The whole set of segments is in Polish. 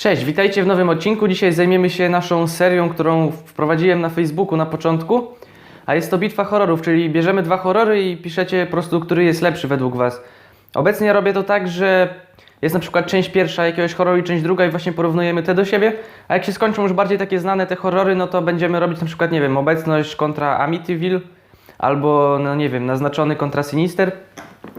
Cześć, witajcie w nowym odcinku. Dzisiaj zajmiemy się naszą serią, którą wprowadziłem na Facebooku na początku. A jest to bitwa horrorów, czyli bierzemy dwa horrory i piszecie po prostu, który jest lepszy według Was. Obecnie robię to tak, że jest na przykład część pierwsza jakiegoś horroru i część druga i właśnie porównujemy te do siebie. A jak się skończą już bardziej takie znane te horrory, no to będziemy robić na przykład, nie wiem, obecność kontra Amityville albo, no nie wiem, naznaczony kontra Sinister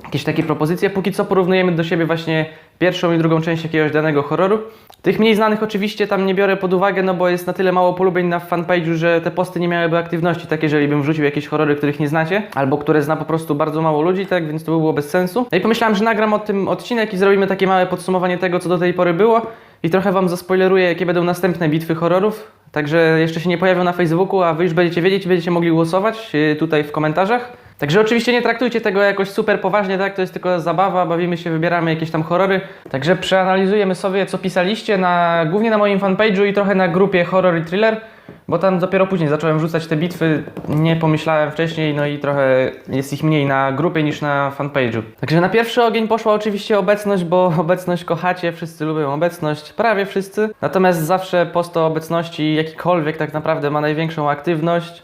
jakieś takie propozycje. Póki co porównujemy do siebie właśnie pierwszą i drugą część jakiegoś danego horroru. Tych mniej znanych oczywiście tam nie biorę pod uwagę, no bo jest na tyle mało polubień na fanpage'u, że te posty nie miałyby aktywności. Tak jeżeli bym wrzucił jakieś horrory, których nie znacie, albo które zna po prostu bardzo mało ludzi, tak więc to by było bez sensu. No i pomyślałem, że nagram o tym odcinek i zrobimy takie małe podsumowanie tego, co do tej pory było. I trochę wam zaspoileruję, jakie będą następne bitwy horrorów. Także jeszcze się nie pojawią na Facebooku, a wy już będziecie wiedzieć będziecie mogli głosować yy, tutaj w komentarzach. Także oczywiście nie traktujcie tego jakoś super poważnie, tak? To jest tylko zabawa, bawimy się, wybieramy jakieś tam horrory. Także przeanalizujemy sobie, co pisaliście na, głównie na moim fanpage'u i trochę na grupie Horror i Thriller, bo tam dopiero później zacząłem wrzucać te bitwy, nie pomyślałem wcześniej, no i trochę jest ich mniej na grupie niż na fanpage'u. Także na pierwszy ogień poszła oczywiście obecność, bo obecność kochacie, wszyscy lubią obecność, prawie wszyscy. Natomiast zawsze post o obecności jakikolwiek tak naprawdę ma największą aktywność,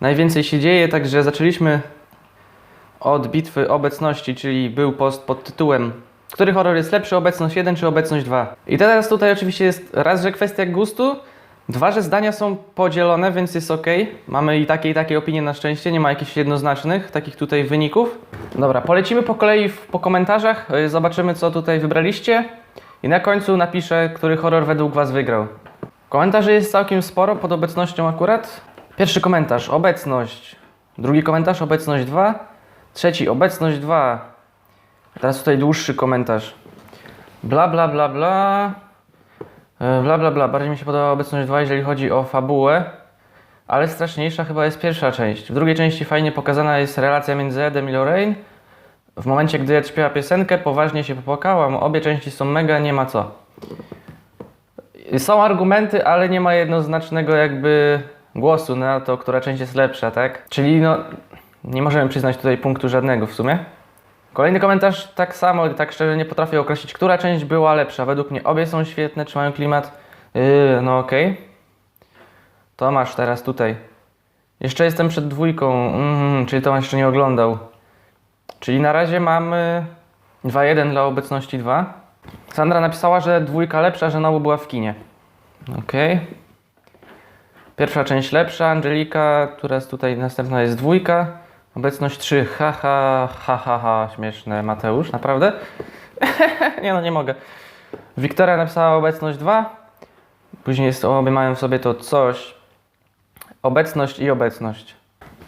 najwięcej się dzieje, także zaczęliśmy od bitwy obecności, czyli był post pod tytułem Który horror jest lepszy, obecność 1 czy obecność 2? I teraz tutaj oczywiście jest raz, że kwestia gustu, dwa, że zdania są podzielone, więc jest ok. Mamy i takie i takie opinie na szczęście, nie ma jakichś jednoznacznych takich tutaj wyników. Dobra, polecimy po kolei w, po komentarzach, y, zobaczymy co tutaj wybraliście i na końcu napiszę, który horror według Was wygrał. Komentarzy jest całkiem sporo, pod obecnością akurat. Pierwszy komentarz, obecność. Drugi komentarz, obecność 2. Trzeci, obecność 2. Teraz tutaj dłuższy komentarz. Bla, bla, bla, bla. E, Bla, bla, bla. Bardziej mi się podoba obecność 2, jeżeli chodzi o fabułę. Ale straszniejsza chyba jest pierwsza część. W drugiej części fajnie pokazana jest relacja między Edem i Lorraine. W momencie, gdy Ed śpiewa piosenkę, poważnie się popłakałam. Obie części są mega, nie ma co. Są argumenty, ale nie ma jednoznacznego jakby głosu na to, która część jest lepsza, tak? Czyli no, nie możemy przyznać tutaj punktu żadnego w sumie. Kolejny komentarz tak samo, tak szczerze nie potrafię określić, która część była lepsza. Według mnie obie są świetne, trzymają klimat. Yy, no okej. To masz teraz tutaj. Jeszcze jestem przed dwójką, mhm, czyli Tomasz jeszcze nie oglądał. Czyli na razie mamy 2-1 dla obecności 2. Sandra napisała, że dwójka lepsza, że Nobu była w kinie. Okej. Pierwsza część lepsza, Angelika, która jest tutaj następna jest dwójka. Obecność 3, haha, ha, ha, ha, śmieszne. Mateusz, naprawdę? nie no, nie mogę. Wiktoria napisała obecność 2. Później jest, obie mają w sobie to coś. Obecność i obecność.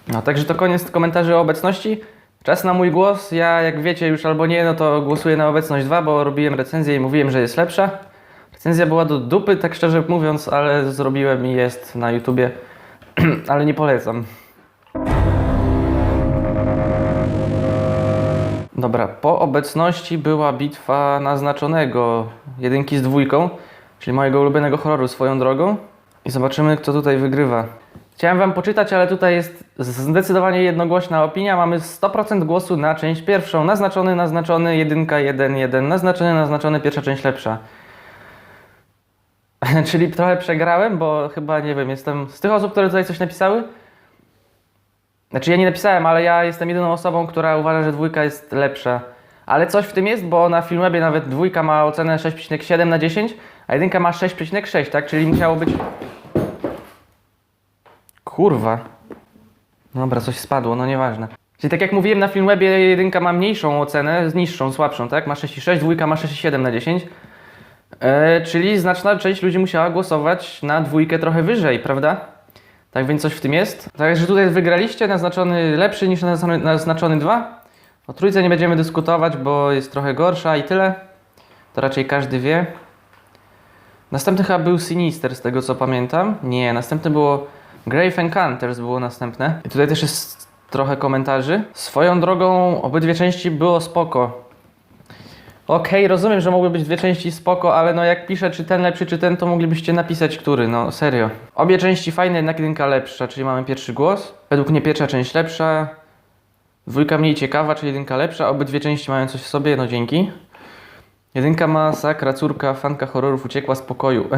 No, także to koniec komentarzy o obecności. Czas na mój głos. Ja, jak wiecie już albo nie, no to głosuję na obecność 2, bo robiłem recenzję i mówiłem, że jest lepsza. Recenzja była do dupy, tak szczerze mówiąc, ale zrobiłem i jest na YouTubie. ale nie polecam. Dobra, po obecności była bitwa naznaczonego jedynki z dwójką, czyli mojego ulubionego horroru swoją drogą. I zobaczymy, kto tutaj wygrywa. Chciałem wam poczytać, ale tutaj jest zdecydowanie jednogłośna opinia. Mamy 100% głosu na część pierwszą. Naznaczony, naznaczony, jedynka, jeden, jeden. Naznaczony, naznaczony, pierwsza część lepsza. czyli trochę przegrałem, bo chyba, nie wiem, jestem z tych osób, które tutaj coś napisały. Znaczy ja nie napisałem, ale ja jestem jedyną osobą, która uważa, że dwójka jest lepsza. Ale coś w tym jest, bo na Filmwebie nawet dwójka ma ocenę 6,7 na 10, a jedynka ma 6,6, tak? Czyli musiało być... Kurwa. Dobra, coś spadło, no nieważne. Czyli tak jak mówiłem, na Filmwebie jedynka ma mniejszą ocenę, niższą, słabszą, tak? Ma 6,6, dwójka ma 6,7 na 10. E, czyli znaczna część ludzi musiała głosować na dwójkę trochę wyżej, prawda? Tak więc coś w tym jest. Także tutaj wygraliście, naznaczony lepszy niż naznaczony, naznaczony 2. O trójce nie będziemy dyskutować, bo jest trochę gorsza i tyle. To raczej każdy wie. Następny chyba był Sinister, z tego co pamiętam. Nie, następne było Grave Encounters było następne. I tutaj też jest trochę komentarzy. Swoją drogą obydwie części było spoko. Okej, rozumiem, że mogły być dwie części spoko, ale no jak piszę, czy ten lepszy, czy ten, to moglibyście napisać, który, no serio. Obie części fajne, jednak jedynka lepsza, czyli mamy pierwszy głos. Według mnie pierwsza część lepsza, dwójka mniej ciekawa, czyli jedynka lepsza. Obydwie części mają coś w sobie, no dzięki. Jedynka masakra, córka, fanka horrorów uciekła z pokoju.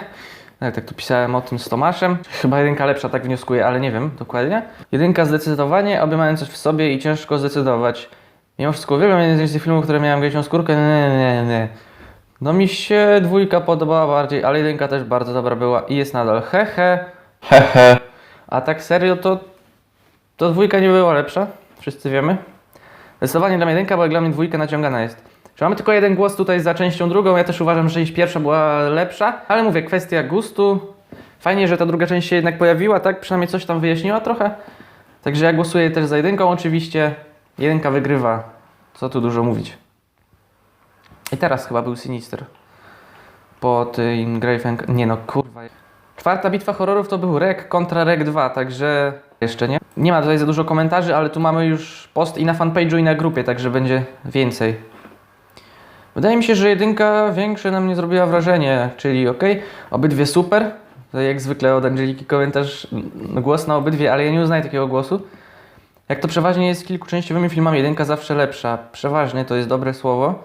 Nawet tak tu pisałem o tym z Tomaszem. Chyba jedynka lepsza, tak wnioskuję, ale nie wiem dokładnie. Jedynka zdecydowanie, obie mają coś w sobie i ciężko zdecydować. Mimo wszystko uwielbiam jeden z tych filmów, które miałem gęsią skórkę. Nie, nie, nie. No mi się dwójka podobała bardziej, ale jedynka też bardzo dobra była i jest nadal. Hehe, hehe. A tak serio to, to dwójka nie była lepsza, wszyscy wiemy. Zdecydowanie dla mnie jedynka, bo jak dla mnie dwójka naciągana jest. Czy mamy tylko jeden głos tutaj za częścią drugą? Ja też uważam, że część pierwsza była lepsza, ale mówię, kwestia gustu. Fajnie, że ta druga część się jednak pojawiła, tak? Przynajmniej coś tam wyjaśniła trochę. Także ja głosuję też za jedynką oczywiście. Jedynka wygrywa. Co tu dużo mówić. I teraz chyba był Sinister. Po tym Graven... Nie no, kurwa. Czwarta bitwa horrorów to był Rek kontra Rek 2, także jeszcze nie. Nie ma tutaj za dużo komentarzy, ale tu mamy już post i na fanpage'u i na grupie, także będzie więcej. Wydaje mi się, że jedynka większe na mnie zrobiła wrażenie, czyli ok, obydwie super. Jak zwykle od Angeliki komentarz, mm, głos na obydwie, ale ja nie uznaję takiego głosu. Jak to przeważnie jest z kilkuczęściowymi filmami, jedynka zawsze lepsza. Przeważnie to jest dobre słowo.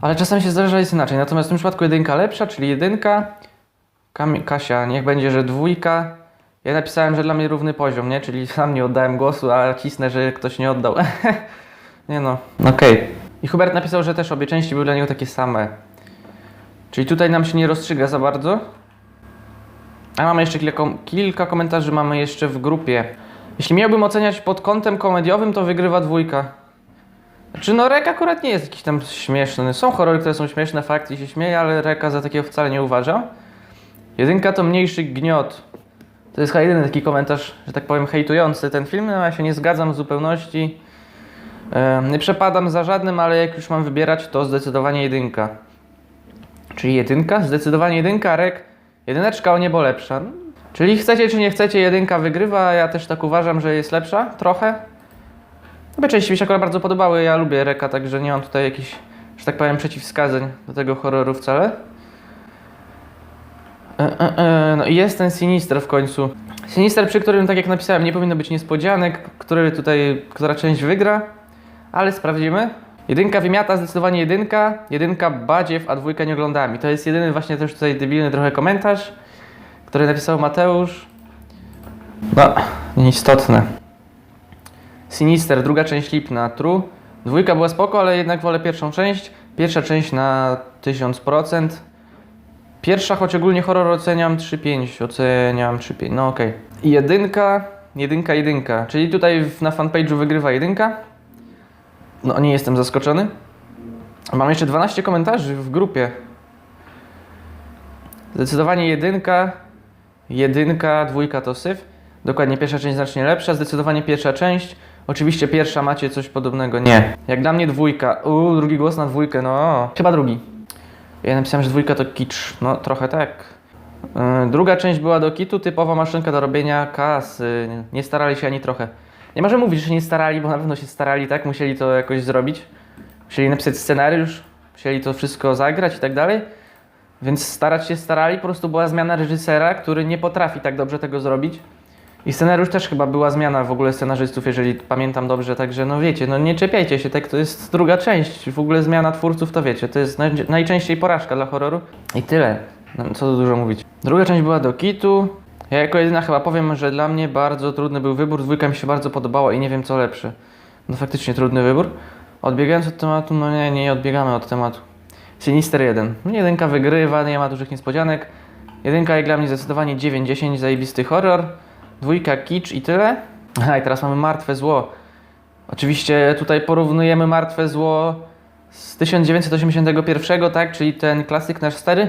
Ale czasami się zdarza, jest inaczej. Natomiast w tym przypadku jedynka lepsza, czyli jedynka. Kam- Kasia, niech będzie, że dwójka. Ja napisałem, że dla mnie równy poziom, nie? Czyli sam nie oddałem głosu, a cisnę, że ktoś nie oddał. nie no, okej. I Hubert napisał, że też obie części były dla niego takie same. Czyli tutaj nam się nie rozstrzyga za bardzo. A mamy jeszcze kilka, kilka komentarzy, mamy jeszcze w grupie. Jeśli miałbym oceniać pod kątem komediowym, to wygrywa dwójka. Znaczy, no Rek akurat nie jest jakiś tam śmieszny. Są horrory, które są śmieszne, fakt się śmieje, ale Reka za takiego wcale nie uważam. Jedynka to mniejszy gniot. To jest chyba jedyny taki komentarz, że tak powiem, hejtujący ten film. No, ja się nie zgadzam w zupełności. Nie przepadam za żadnym, ale jak już mam wybierać, to zdecydowanie jedynka. Czyli jedynka? Zdecydowanie jedynka, Rek. Jedyneczka o niebo lepsza. Czyli chcecie czy nie chcecie, jedynka wygrywa. Ja też tak uważam, że jest lepsza. Trochę. Obie części mi się akurat bardzo podobały. Ja lubię Reka, także nie mam tutaj jakichś, że tak powiem, przeciwwskazań do tego horroru wcale. E, e, e, No i jest ten Sinister w końcu. Sinister, przy którym, tak jak napisałem, nie powinno być niespodzianek, który tutaj, która część wygra, ale sprawdzimy. Jedynka wymiata, zdecydowanie jedynka, jedynka badziew, a dwójka nie oglądałem. I to jest jedyny właśnie też tutaj debilny trochę komentarz, który napisał Mateusz. No, nieistotne. Sinister, druga część Lipna, True. Dwójka była spoko, ale jednak wolę pierwszą część. Pierwsza część na 1000%. Pierwsza, choć ogólnie horror oceniam 3,5. Oceniam 3,5. No okej. I jedynka, jedynka, jedynka. Czyli tutaj na fanpage'u wygrywa jedynka. No nie jestem zaskoczony. Mam jeszcze 12 komentarzy w grupie. Zdecydowanie jedynka, jedynka, dwójka to syf. Dokładnie pierwsza część znacznie lepsza. Zdecydowanie pierwsza część. Oczywiście pierwsza macie coś podobnego. Nie. Jak dla mnie dwójka. Uuu, drugi głos na dwójkę. No, chyba drugi. Ja napisałem, że dwójka to kicz. No, trochę tak. Yy, druga część była do kitu, typowa maszynka do robienia kasy. Nie starali się ani trochę. Nie może mówić, że się nie starali, bo na pewno się starali, tak? Musieli to jakoś zrobić. Musieli napisać scenariusz, musieli to wszystko zagrać i tak dalej. Więc starać się starali, po prostu była zmiana reżysera, który nie potrafi tak dobrze tego zrobić. I scenariusz też chyba była zmiana w ogóle scenarzystów, jeżeli pamiętam dobrze, także no wiecie, no nie czepiajcie się, tak to jest druga część, w ogóle zmiana twórców to wiecie, to jest naj, najczęściej porażka dla horroru i tyle, no, co tu dużo mówić. Druga część była do kitu, ja jako jedyna chyba powiem, że dla mnie bardzo trudny był wybór, dwójka mi się bardzo podobała i nie wiem co lepsze. No faktycznie trudny wybór. Odbiegając od tematu, no nie, nie odbiegamy od tematu. Sinister 1. No, Jedynka wygrywa, nie ma dużych niespodzianek. Jedynka jak dla mnie zdecydowanie 9-10, zajebisty horror. Dwójka kicz i tyle. Aha, i teraz mamy Martwe Zło. Oczywiście tutaj porównujemy Martwe Zło z 1981, tak, czyli ten klasyk nasz stary,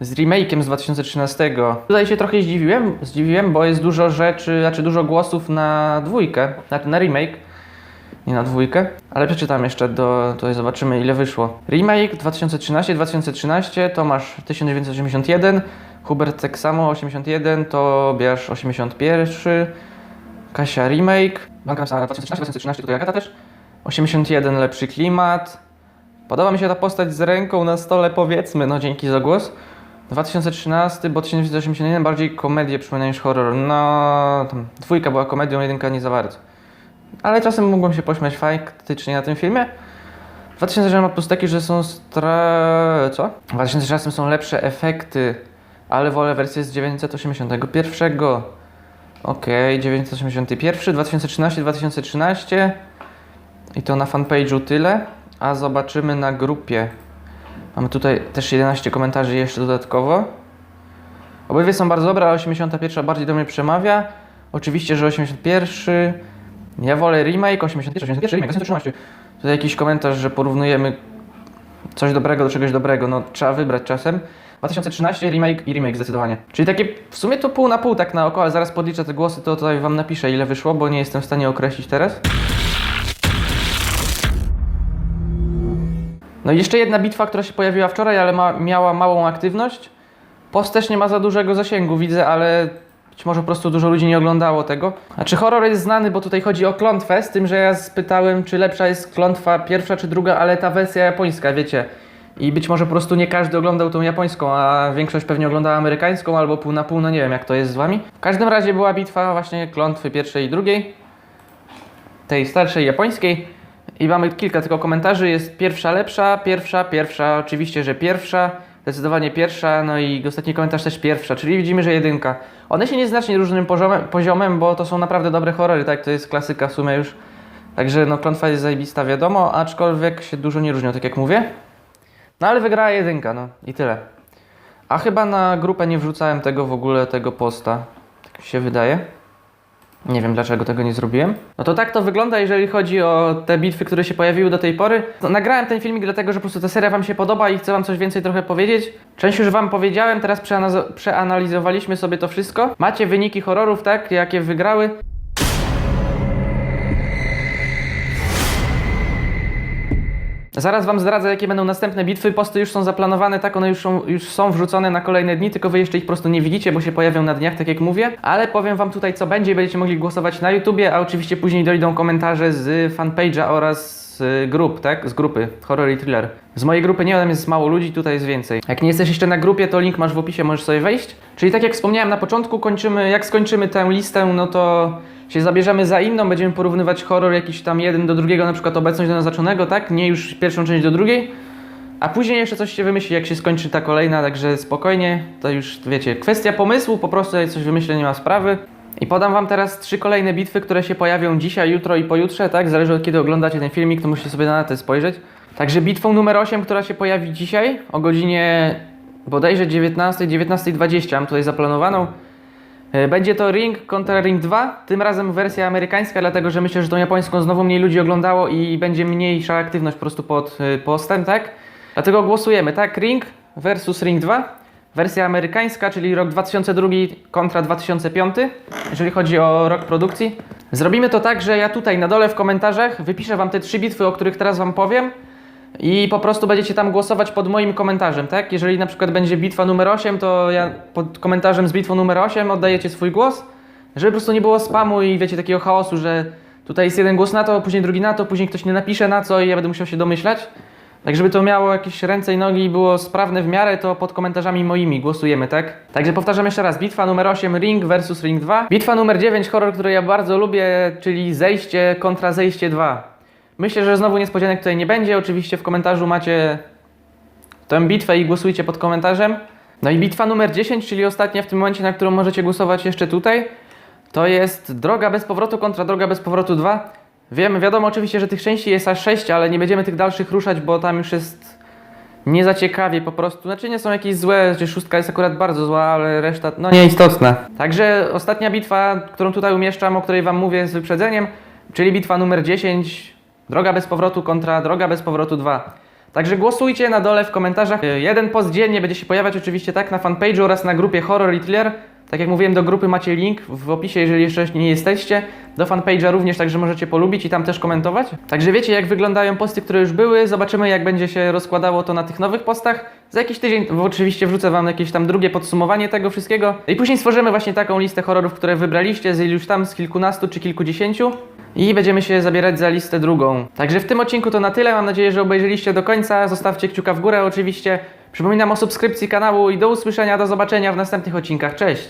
z remake'iem z 2013. Tutaj się trochę zdziwiłem, zdziwiłem, bo jest dużo rzeczy, znaczy dużo głosów na dwójkę, znaczy na remake, nie na dwójkę, ale przeczytam jeszcze, do, tutaj zobaczymy ile wyszło. Remake 2013-2013, Tomasz 1981, Hubert tak samo 81, Tobiasz 81, Kasia remake, Banka napisała 2013-2013, tutaj Agata też, 81 lepszy klimat, podoba mi się ta postać z ręką na stole powiedzmy, no dzięki za głos. 2013, bo 1981 bardziej komedię przypomina niż horror, no tam dwójka była komedią, jedynka nie za bardzo. Ale czasem mogłem się pośmiać faktycznie na tym filmie. 2016 ma plus taki, że są stra... co? W 2016 są lepsze efekty, ale wolę wersję z 981. Okej, 981, 2013, 2013 i to na fanpage'u tyle, a zobaczymy na grupie. Mamy tutaj też 11 komentarzy jeszcze dodatkowo. Obydwie są bardzo dobre, ale 81 bardziej do mnie przemawia. Oczywiście, że 81. Ja wolę remake, 81, 81 remake, 2013. Tutaj jakiś komentarz, że porównujemy coś dobrego do czegoś dobrego. No trzeba wybrać czasem. 2013 remake i remake zdecydowanie. Czyli takie w sumie to pół na pół tak naokoło, ale zaraz podliczę te głosy, to tutaj wam napiszę ile wyszło, bo nie jestem w stanie określić teraz. No i jeszcze jedna bitwa, która się pojawiła wczoraj, ale ma, miała małą aktywność. Post też nie ma za dużego zasięgu, widzę, ale być może po prostu dużo ludzi nie oglądało tego. A czy horror jest znany, bo tutaj chodzi o klątwę, z tym, że ja spytałem, czy lepsza jest klątwa pierwsza czy druga, ale ta wersja japońska, wiecie. I być może po prostu nie każdy oglądał tą japońską, a większość pewnie oglądała amerykańską albo pół na pół, no nie wiem jak to jest z wami. W każdym razie była bitwa właśnie klątwy pierwszej i drugiej, tej starszej japońskiej. I mamy kilka tylko komentarzy. Jest pierwsza lepsza, pierwsza, pierwsza, oczywiście, że pierwsza, zdecydowanie pierwsza, no i ostatni komentarz też pierwsza, czyli widzimy, że jedynka. One się nieznacznie różnym poziomem, poziomem, bo to są naprawdę dobre horrory, tak, to jest klasyka w sumie już. Także no klątwa jest zajebista, wiadomo, aczkolwiek się dużo nie różnią, tak jak mówię. No ale wygrała jedynka, no i tyle. A chyba na grupę nie wrzucałem tego w ogóle, tego posta. Tak mi się wydaje. Nie wiem dlaczego tego nie zrobiłem. No to tak to wygląda, jeżeli chodzi o te bitwy, które się pojawiły do tej pory. No, nagrałem ten filmik dlatego, że po prostu ta seria Wam się podoba i chcę Wam coś więcej trochę powiedzieć. Część już Wam powiedziałem, teraz przeanalizo- przeanalizowaliśmy sobie to wszystko. Macie wyniki horrorów, tak? Jakie wygrały. Zaraz Wam zdradzę, jakie będą następne bitwy. Posty już są zaplanowane, tak one już są, już są wrzucone na kolejne dni, tylko Wy jeszcze ich po prostu nie widzicie, bo się pojawią na dniach, tak jak mówię. Ale powiem Wam tutaj, co będzie. Będziecie mogli głosować na YouTubie, a oczywiście później dojdą komentarze z fanpage'a oraz z grup, tak? Z grupy Horror i Thriller. Z mojej grupy nie, tam jest mało ludzi, tutaj jest więcej. Jak nie jesteś jeszcze na grupie, to link masz w opisie, możesz sobie wejść. Czyli tak jak wspomniałem na początku, kończymy, jak skończymy tę listę, no to się zabierzemy za inną, będziemy porównywać horror jakiś tam jeden do drugiego, na przykład obecność do naznaczonego, tak? Nie już pierwszą część do drugiej. A później jeszcze coś się wymyśli, jak się skończy ta kolejna, także spokojnie, to już wiecie, kwestia pomysłu, po prostu coś wymyślę, nie ma sprawy. I podam wam teraz trzy kolejne bitwy, które się pojawią dzisiaj, jutro i pojutrze, tak? Zależy od kiedy oglądacie ten filmik, to musicie sobie na to spojrzeć. Także bitwą numer 8, która się pojawi dzisiaj o godzinie bodajże 19, 19.20, mam tutaj zaplanowaną. E, Będzie to Ring kontra Ring 2, tym razem wersja amerykańska, dlatego że myślę, że tą japońską znowu mniej ludzi oglądało i będzie mniejsza aktywność po prostu pod e, postem, tak? Dlatego głosujemy, tak? Ring versus Ring 2. Wersja amerykańska, czyli rok 2002 kontra 2005, jeżeli chodzi o rok produkcji. Zrobimy to tak, że ja tutaj na dole w komentarzach wypiszę Wam te trzy bitwy, o których teraz Wam powiem. I po prostu będziecie tam głosować pod moim komentarzem, tak? Jeżeli na przykład będzie bitwa numer 8, to ja pod komentarzem z bitwą numer 8 oddajecie swój głos, żeby po prostu nie było spamu i wiecie takiego chaosu, że tutaj jest jeden głos na to, później drugi na to, później ktoś nie napisze na co i ja będę musiał się domyślać. Tak, żeby to miało jakieś ręce i nogi i było sprawne w miarę, to pod komentarzami moimi głosujemy, tak? Także powtarzam jeszcze raz. Bitwa numer 8 Ring versus Ring 2. Bitwa numer 9 horror, który ja bardzo lubię, czyli Zejście kontra Zejście 2. Myślę, że znowu niespodzianek tutaj nie będzie. Oczywiście w komentarzu macie tę bitwę i głosujcie pod komentarzem. No i bitwa numer 10, czyli ostatnia w tym momencie, na którą możecie głosować jeszcze tutaj, to jest Droga bez powrotu kontra Droga bez powrotu 2. Wiem, wiadomo oczywiście, że tych części jest aż 6, ale nie będziemy tych dalszych ruszać, bo tam już jest nie po prostu. Znaczy nie są jakieś złe, że szóstka jest akurat bardzo zła, ale reszta no nieistotna. Także ostatnia bitwa, którą tutaj umieszczam, o której wam mówię z wyprzedzeniem, czyli bitwa numer 10, Droga bez powrotu kontra Droga bez powrotu 2. Także głosujcie na dole w komentarzach. Jeden post dziennie będzie się pojawiać oczywiście tak na fanpage'u oraz na grupie Horror i. Tak jak mówiłem, do grupy macie link w opisie, jeżeli jeszcze nie jesteście. Do fanpage'a również, także możecie polubić i tam też komentować. Także wiecie, jak wyglądają posty, które już były. Zobaczymy, jak będzie się rozkładało to na tych nowych postach. Za jakiś tydzień oczywiście wrzucę Wam jakieś tam drugie podsumowanie tego wszystkiego. I później stworzymy właśnie taką listę horrorów, które wybraliście z iluś tam, z kilkunastu czy kilkudziesięciu. I będziemy się zabierać za listę drugą. Także w tym odcinku to na tyle. Mam nadzieję, że obejrzeliście do końca. Zostawcie kciuka w górę oczywiście. Przypominam o subskrypcji kanału i do usłyszenia, do zobaczenia w następnych odcinkach. Cześć!